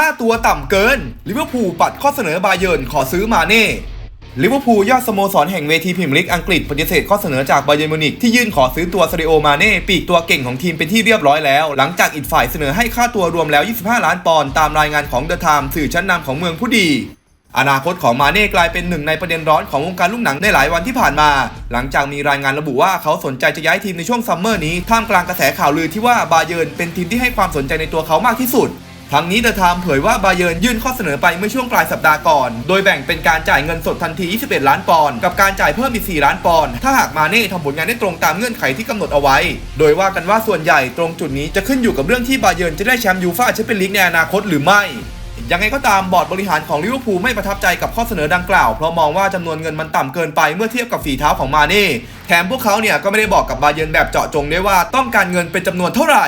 ค่าตัวต่ำเกินลิเวอร์พูลปัดข้อเสนอบาเยิร์นขอซื้อมาเน่ลิเวอร์พูลยอดสโมสรแห่งเวทีพรีเมียร์ลีกอังกฤษปฏิเสธข้อเสนอจากบาเยิร์นมิวนิกที่ยื่นขอซื้อตัวซาริโอมาเน่ปีกตัวเก่งของทีมเป็นที่เรียบร้อยแล้ว หลังจากอีกฝ่ายเสนอให้ค่าตัวรวมแล้ว 25 ล้านปอนด์ตามรายงานของเดอะไทม์สื่อชั้นนำของเมืองผู้ดี อนาคตของมาเน่กลายเป็นหนึ่งในประเด็นร้อนของวงการลูกหนังในหลายวันที่ผ่านมา หลังจากมีรายงานระบุว่าเขาสนใจจะย้ายทีมในช่วงซัมเมอร์นี้ท่ามกลางกระแสข่าวลือที่ว่าบาเยิร์นเป็นทีมที่ให้ความสนใจในตัวเขามากที่สุด ทั้งนี้เดอะไทม์เผยว่าบาเยิร์นยื่นข้อเสนอไปเมื่อช่วงปลายสัปดาห์ก่อน โดยแบ่งเป็นการจ่ายเงินสดทันที 21 ล้านปอนด์กับการจ่ายเพิ่มอีก 4 ล้านปอนด์ถ้าหากมาเน่ทำผลงานได้ตรงตามเงื่อนไขที่กำหนดเอาไว้ โดยว่ากันว่าส่วนใหญ่ตรงจุดนี้จะขึ้นอยู่กับเรื่องที่บาเยิร์นจะได้แชมป์ยูฟ่าแชมเปี้ยนลีกในอนาคตหรือไม่ยังไงก็ตามบอร์ดบริหารของลิเวอร์พูลไม่ประทับใจกับข้อเสนอดังกล่าวเพราะมองว่าจำนวนเงินมันต่ำเกินไปเมื่อเทียบกับฝีเท้าของมาเน่แถมพวกเขาเนี่ยก็ไม่ได้บอกกับบาเยิร์นแบบเจาะจงด้วยว่าต้องการเงินเป็นจำนวนเท่าไหร่